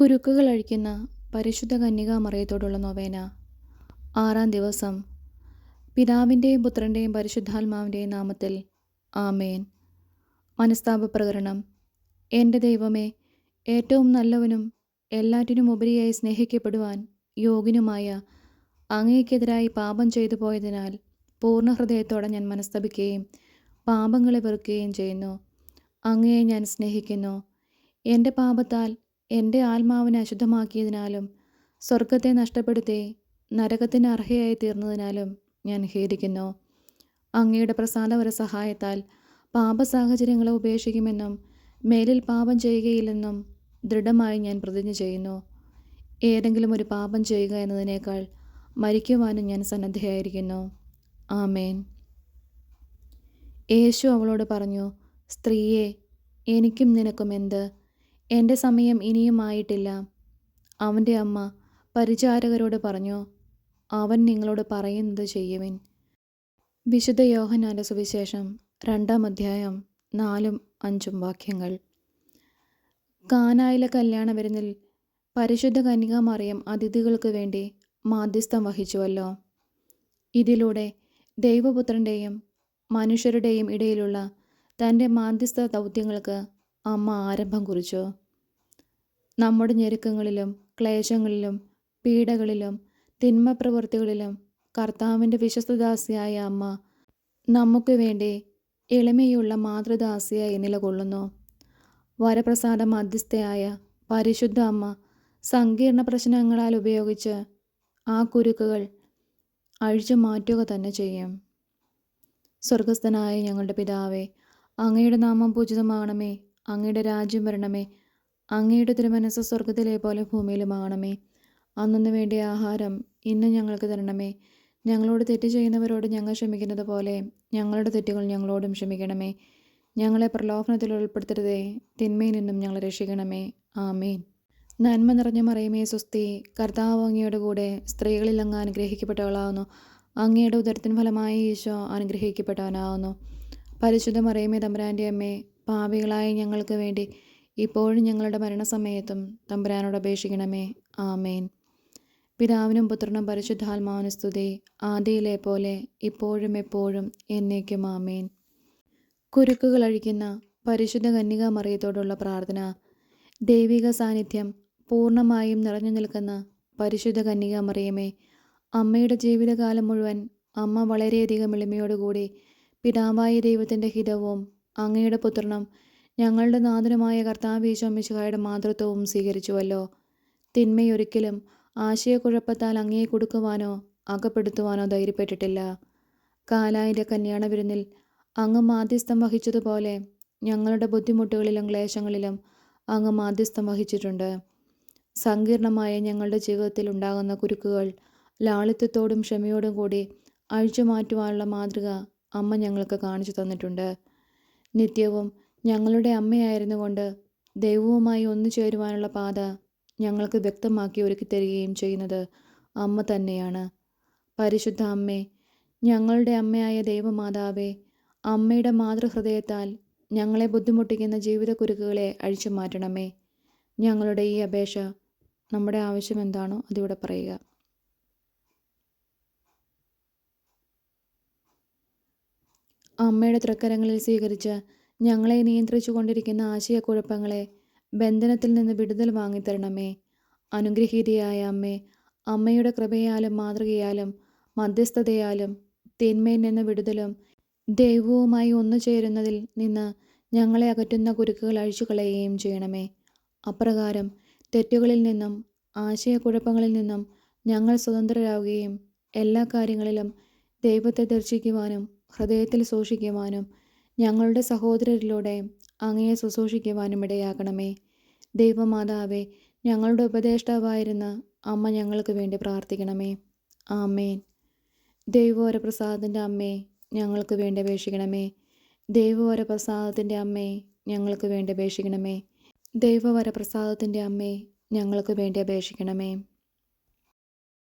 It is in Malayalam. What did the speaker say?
കുരുക്കുകൾ അഴിക്കുന്ന പരിശുദ്ധ കന്യകാമറയത്തോടുള്ള നൊവേന. ആറാം ദിവസം. പിതാവിന്റെയും പുത്രന്റെയും പരിശുദ്ധാത്മാവിന്റെയും നാമത്തിൽ ആമേൻ. മനസ്താപ പ്രകരണം എന്റെ ദൈവമേ ഏറ്റവും നല്ലവനും എല്ലാറ്റിനും ഉപരിയായി സ്നേഹിക്കപ്പെടുവാൻ യോഗിനുമായ അങ്ങേക്കെതിരായി പാപം ചെയ്തു പോയതിനാൽ പൂർണ ഹൃദയത്തോടെ ഞാൻ മനസ്തപിക്കുകയും പാപങ്ങളെ വെറുക്കുകയും ചെയ്യുന്നു. അങ്ങയെ ഞാൻ സ്നേഹിക്കുന്നു. എന്റെ പാപത്താൽ എന്റെ ആത്മാവിനെ അശുദ്ധമാക്കിയതിനാലും സ്വർഗത്തെ നഷ്ടപ്പെടുത്തി നരകത്തിന് അർഹയായി തീർന്നതിനാലും ഞാൻ ഖേദിക്കുന്നു. അങ്ങയുടെ പ്രസാദവര സഹായത്താൽ പാപസാഹചര്യങ്ങളെ ഉപേക്ഷിക്കുമെന്നും മേലിൽ പാപം ചെയ്യുകയില്ലെന്നും ദൃഢമായി ഞാൻ പ്രതിജ്ഞ ചെയ്യുന്നു. ഏതെങ്കിലും ഒരു പാപം ചെയ്യുക എന്നതിനേക്കാൾ മരിക്കുവാനും ഞാൻ സന്നദ്ധയായിരിക്കുന്നു. ആമേൻ. യേശു അവളോട് പറഞ്ഞു സ്ത്രീയെ എനിക്കും നിനക്കും എന്ത്? എന്റെ സമയം ഇനിയും ആയിട്ടില്ല. അവന്റെ അമ്മ പരിചാരകരോട് പറഞ്ഞു അവൻ നിങ്ങളോട് പറയുന്നത് ചെയ്യുവിൻ. വിശുദ്ധ യോഹനാന്റെ സുവിശേഷം രണ്ടാം അധ്യായം നാലും അഞ്ചും വാക്യങ്ങൾ. കാനായിലെ കല്യാണ വിരുന്നിൽ പരിശുദ്ധ കന്യകാമറിയം അതിഥികൾക്ക് വേണ്ടി മാധ്യസ്ഥം വഹിച്ചുവല്ലോ. ഇതിലൂടെ ദൈവപുത്രന്റെയും മനുഷ്യരുടെയും ഇടയിലുള്ള തന്റെ മാധ്യസ്ഥ ദൗത്യങ്ങൾക്ക് അമ്മ ആരംഭം കുറിച്ചു? നമ്മുടെ ഞെരുക്കങ്ങളിലും ക്ലേശങ്ങളിലും പീഡകളിലും തിന്മ പ്രവൃത്തികളിലും കർത്താവിന്റെ വിശ്വസ്തദാസിയായ അമ്മ നമുക്ക് വേണ്ടി എളിമയുള്ള മാതൃദാസിയായി നിലകൊള്ളുന്നു. വരപ്രസാദ മധ്യസ്ഥയായ പരിശുദ്ധ അമ്മ സങ്കീർണ പ്രശ്നങ്ങളാൽ ഉപയോഗിച്ച് ആ കുരുക്കുകൾ അഴിച്ചു മാറ്റുക തന്നെ ചെയ്യും. സ്വർഗസ്ഥനായ ഞങ്ങളുടെ പിതാവേ അങ്ങയുടെ നാമം പൂജിതമാകണമേ അങ്ങയുടെ രാജ്യം വരണമേ. അങ്ങയുടെ തിരുമനസ് സ്വർഗത്തിലെ പോലെ ഭൂമിയിലുമാകണമേ അന്നു വേണ്ടിയ ആഹാരം ഇന്ന് ഞങ്ങൾക്ക് തരണമേ. ഞങ്ങളോട് തെറ്റ് ചെയ്യുന്നവരോട് ഞങ്ങൾ ക്ഷമിക്കുന്നത് പോലെ ഞങ്ങളുടെ തെറ്റുകൾ ഞങ്ങളോടും ക്ഷമിക്കണമേ. ഞങ്ങളെ പ്രലോഭനത്തിൽ ഉൾപ്പെടുത്തരുതേ. തിന്മയിൽ നിന്നും ഞങ്ങളെ രക്ഷിക്കണമേ. ആമേൻ. നന്മ നിറഞ്ഞ മറിയമേ സുസ്തി കർത്താവ് അങ്ങയുടെ കൂടെ സ്ത്രീകളിൽ അങ്ങ് അനുഗ്രഹിക്കപ്പെട്ടവളാവുന്നു. അങ്ങയുടെ ഉദരത്തിൻ ഫലമായി ഈശോ അനുഗ്രഹിക്കപ്പെട്ടവനാവുന്നു പരിശുദ്ധ മറിയമേ തമ്പുരാന്റെ അമ്മേ പാപികളായ ഞങ്ങൾക്ക് വേണ്ടി ഇപ്പോഴും ഞങ്ങളുടെ മരണസമയത്തും തമ്പുരാനോട് അപേക്ഷിക്കണമേ. ആമേൻ. പിതാവിനും പുത്രനും പരിശുദ്ധാത്മാവിന് സ്തുതി. ആദിയിലെ പോലെ ഇപ്പോഴും എപ്പോഴും എന്നേക്കും ആമേൻ. കുരുക്കുകൾ അഴിക്കുന്ന പരിശുദ്ധ കന്യക മറിയത്തോടുള്ള പ്രാർത്ഥന. ദൈവിക സാന്നിധ്യം പൂർണമായും നിറഞ്ഞു നിൽക്കുന്ന പരിശുദ്ധ കന്യക മറിയമേ അമ്മയുടെ ജീവിതകാലം മുഴുവൻ അമ്മ വളരെയധികം എളിമയോടുകൂടി പിതാവായ ദൈവത്തിന്റെ ഹിതവും അങ്ങയുടെ പുത്രനും ഞങ്ങളുടെ നാഥനുമായ കർത്താവീശോമിശുഹായുടെ മാതൃത്വവും സ്വീകരിച്ചുവല്ലോ. തിന്മയൊരിക്കലും ആശയക്കുഴപ്പത്താൽ അങ്ങയെ കൊടുക്കുവാനോ അകപ്പെടുത്തുവാനോ ധൈര്യപ്പെട്ടിട്ടില്ല. കാലായിന്റെ കല്യാണ വിരുന്നിൽ അങ്ങ് മാധ്യസ്ഥം വഹിച്ചതുപോലെ ഞങ്ങളുടെ ബുദ്ധിമുട്ടുകളിലും ക്ലേശങ്ങളിലും അങ്ങ് മാധ്യസ്ഥം വഹിച്ചിട്ടുണ്ട്. സങ്കീർണമായ ഞങ്ങളുടെ ജീവിതത്തിൽ ഉണ്ടാകുന്ന കുരുക്കുകൾ ലാളിത്യത്തോടും ക്ഷമയോടും കൂടി അഴിച്ചു മാറ്റുവാനുള്ള മാതൃക അമ്മ ഞങ്ങൾക്ക് കാണിച്ചു തന്നിട്ടുണ്ട്. നിത്യവും ഞങ്ങളുടെ അമ്മയായിരുന്നു കൊണ്ട് ദൈവവുമായി ഒന്നു ചേരുവാനുള്ള പാത ഞങ്ങൾക്ക് വ്യക്തമാക്കി ഒരുക്കി തരികയും ചെയ്യുന്നത് അമ്മ തന്നെയാണ്. പരിശുദ്ധ അമ്മേ ഞങ്ങളുടെ അമ്മയായ ദൈവമാതാവേ അമ്മയുടെ മാതൃഹൃദയത്താൽ ഞങ്ങളെ ബുദ്ധിമുട്ടിക്കുന്ന ജീവിത കുരുക്കുകളെ അഴിച്ചു മാറ്റണമേ ഞങ്ങളുടെ ഈ അപേക്ഷ നമ്മുടെ ആവശ്യം എന്താണോ അതിവിടെ പറയുക. അമ്മയുടെ തൃക്കരങ്ങളിൽ സ്വീകരിച്ച് ഞങ്ങളെ നിയന്ത്രിച്ചു കൊണ്ടിരിക്കുന്ന ആശയക്കുഴപ്പങ്ങളെ ബന്ധനത്തിൽ നിന്ന് വിടുതൽ വാങ്ങിത്തരണമേ. അനുഗ്രഹീതയായ അമ്മേ അമ്മയുടെ കൃപയാലും മാതൃകയാലും മധ്യസ്ഥതയാലും തിന്മയിൽ നിന്ന് വിടുതലും ദൈവവുമായി ഒന്നു ചേരുന്നതിൽ നിന്ന് ഞങ്ങളെ അകറ്റുന്ന കുരുക്കുകൾ അഴിച്ചു കളയുകയും ചെയ്യണമേ. അപ്രകാരം തെറ്റുകളിൽ നിന്നും ആശയക്കുഴപ്പങ്ങളിൽ നിന്നും ഞങ്ങൾ സ്വതന്ത്രരാകുകയും എല്ലാ കാര്യങ്ങളിലും ദൈവത്തെ ദർശിക്കുവാനും ഹൃദയത്തിൽ സൂക്ഷിക്കുവാനും ഞങ്ങളുടെ സഹോദരരിലൂടെ അങ്ങയെ ശുശ്രൂഷിക്കുവാനും ഇടയാക്കണമേ ദൈവമാതാവേ ഞങ്ങളുടെ ഉപദേഷ്ടാവായിരുന്ന അമ്മ ഞങ്ങൾക്ക് വേണ്ടി പ്രാർത്ഥിക്കണമേ. ആമേൻ. ദൈവോര പ്രസാദത്തിന്റെ അമ്മേ ഞങ്ങൾക്ക് വേണ്ടി അപേക്ഷിക്കണമേ. ദൈവോര പ്രസാദത്തിന്റെ അമ്മേ ഞങ്ങൾക്ക് വേണ്ടി അപേക്ഷിക്കണമേ. ദൈവവര പ്രസാദത്തിന്റെ അമ്മേ ഞങ്ങൾക്ക് വേണ്ടി അപേക്ഷിക്കണമേ.